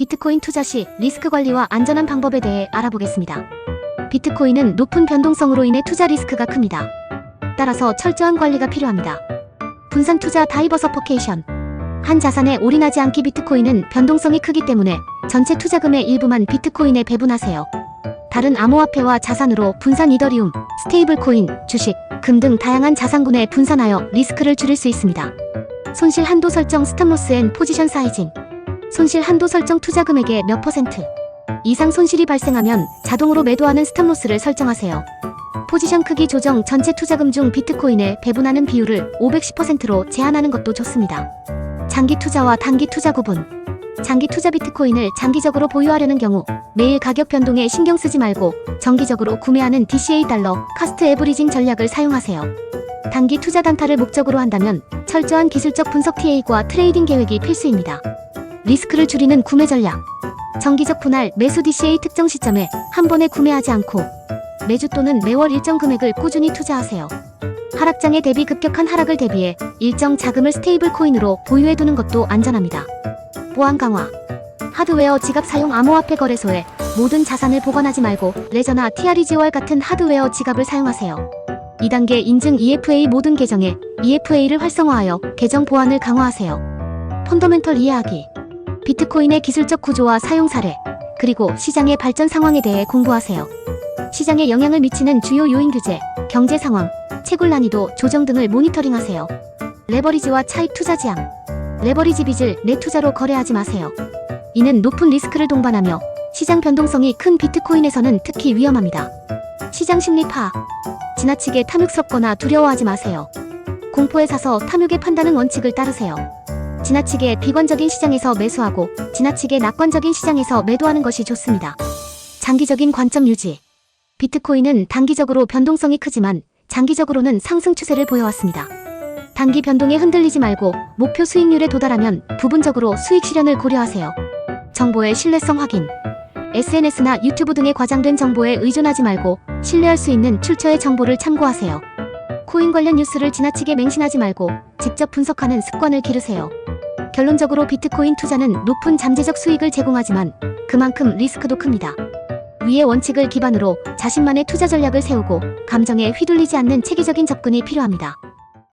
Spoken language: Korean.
비트코인 투자 시 리스크 관리와 안전한 방법에 대해 알아보겠습니다. 비트코인은 높은 변동성으로 인해 투자 리스크가 큽니다. 따라서 철저한 관리가 필요합니다. 분산 투자 다이버서퍼케이션 한 자산에 올인하지 않기 비트코인은 변동성이 크기 때문에 전체 투자금의 일부만 비트코인에 배분하세요. 다른 암호화폐와 자산으로 분산 이더리움, 스테이블 코인, 주식, 금 등 다양한 자산군에 분산하여 리스크를 줄일 수 있습니다. 손실 한도 설정 스탑로스 앤 포지션 사이징 손실 한도 설정 투자 금액의 몇 퍼센트 이상 손실이 발생하면 자동으로 매도하는 스탑로스를 설정하세요. 포지션 크기 조정 전체 투자금 중 비트코인에 배분하는 비율을 510%로 제한하는 것도 좋습니다. 장기 투자와 단기 투자 구분 장기 투자 비트코인을 장기적으로 보유하려는 경우 매일 가격 변동에 신경 쓰지 말고 정기적으로 구매하는 DCA 달러 카스트 에브리징 전략을 사용하세요. 단기 투자 단타를 목적으로 한다면 철저한 기술적 분석 TA과 트레이딩 계획이 필수입니다. 리스크를 줄이는 구매 전략. 정기적 분할 매수 DCA 특정 시점에 한 번에 구매하지 않고 매주 또는 매월 일정 금액을 꾸준히 투자하세요. 하락장에 대비 급격한 하락을 대비해 일정 자금을 스테이블 코인으로 보유해 두는 것도 안전합니다. 보안 강화. 하드웨어 지갑 사용 암호화폐 거래소에 모든 자산을 보관하지 말고 레저나 TREG월 같은 하드웨어 지갑을 사용하세요. 2단계 인증 EFA 모든 계정에 EFA를 활성화하여 계정 보안을 강화하세요. 펀더멘털 이해하기. 비트코인의 기술적 구조와 사용 사례, 그리고 시장의 발전 상황에 대해 공부하세요. 시장에 영향을 미치는 주요 요인 규제, 경제 상황, 채굴 난이도 조정 등을 모니터링하세요. 레버리지와 차익 투자 지향. 레버리지 빚을 내 투자로 거래하지 마세요. 이는 높은 리스크를 동반하며 시장 변동성이 큰 비트코인에서는 특히 위험합니다. 시장 심리 파악. 지나치게 탐욕스럽거나 두려워하지 마세요. 공포에 사서 탐욕의 판단은 원칙을 따르세요. 지나치게 비관적인 시장에서 매수하고 지나치게 낙관적인 시장에서 매도하는 것이 좋습니다. 장기적인 관점 유지. 비트코인은 단기적으로 변동성이 크지만 장기적으로는 상승 추세를 보여왔습니다. 단기 변동에 흔들리지 말고 목표 수익률에 도달하면 부분적으로 수익 실현을 고려하세요. 정보의 신뢰성 확인. SNS나 유튜브 등의 과장된 정보에 의존하지 말고 신뢰할 수 있는 출처의 정보를 참고하세요. 코인 관련 뉴스를 지나치게 맹신하지 말고 직접 분석하는 습관을 기르세요. 결론적으로 비트코인 투자는 높은 잠재적 수익을 제공하지만 그만큼 리스크도 큽니다. 위의 원칙을 기반으로 자신만의 투자 전략을 세우고 감정에 휘둘리지 않는 체계적인 접근이 필요합니다.